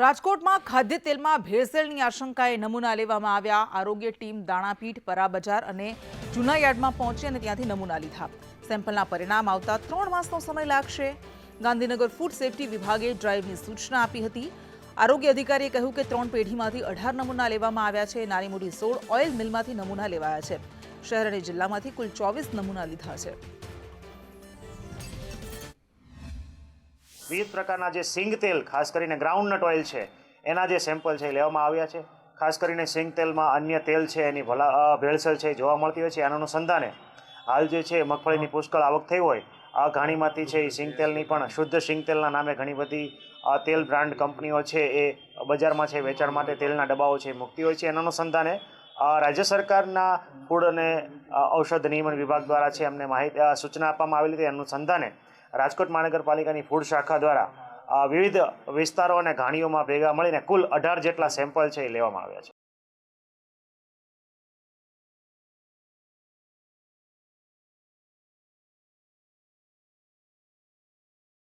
રાજકોટમાં ખાદ્ય તેલમાં ભેળસેળની આશંકાએ નમૂના લેવામાં આવ્યા. આરોગ્ય ટીમ દાણાપીઠ, પરા બજાર અને જૂના યાર્ડમાં પહોંચી અને ત્યાંથી નમૂના લીધા. સેમ્પલના પરિણામ આવતા ત્રણ માસનો સમય લાગશે. ગાંધીનગર ફૂડ સેફ્ટી વિભાગે ડ્રાઈવની સૂચના આપી હતી. આરોગ્ય અધિકારીએ કહ્યું કે ત્રણ પેઢીમાંથી અઢાર નમૂના લેવામાં આવ્યા છે. નાની મોટી સોળ ઓઇલ મિલમાંથી નમૂના લેવાયા છે. શહેર અને જિલ્લામાંથી કુલ ચોવીસ નમૂના લીધા છે. વિવિધ પ્રકારના જે સિંગ તેલ, ખાસ કરીને ગ્રાઉન્ડનટ ઓઇલ છે, એના જે સેમ્પલ છે લેવામાં આવ્યા છે. ખાસ કરીને સિંગ તેલમાં અન્ય તેલ છે, એની ભલા ભેળસેળ છે જોવા મળતી હોય છે, એના અનુસંધાને. હાલ જે છે મગફળીની પુષ્કળ આવક થઈ હોય, આ ઘાણીમાંથી છે એ સિંગ તેલની પણ શુદ્ધ સિંગ તેલના નામે ઘણી બધી તેલ બ્રાન્ડ કંપનીઓ છે એ બજારમાં છે, વેચાણ માટે તેલના ડબ્બાઓ છે મૂકતી હોય છે, એના અનુસંધાને. રાજ્ય સરકારના ફૂડ અને ઔષધ નિયમન વિભાગ દ્વારા છે એમને માહિતી સૂચના આપવામાં આવેલી હતી. અનુસંધાને રાજકોટ મહાનગરપાલિકાની ફૂડ શાખા દ્વારા વિવિધ વિસ્તારો અને ઘાણીઓમાં ભેગા મળીને કુલ અઢાર જેટલા સેમ્પલ છે એ લેવામાં આવ્યા છે.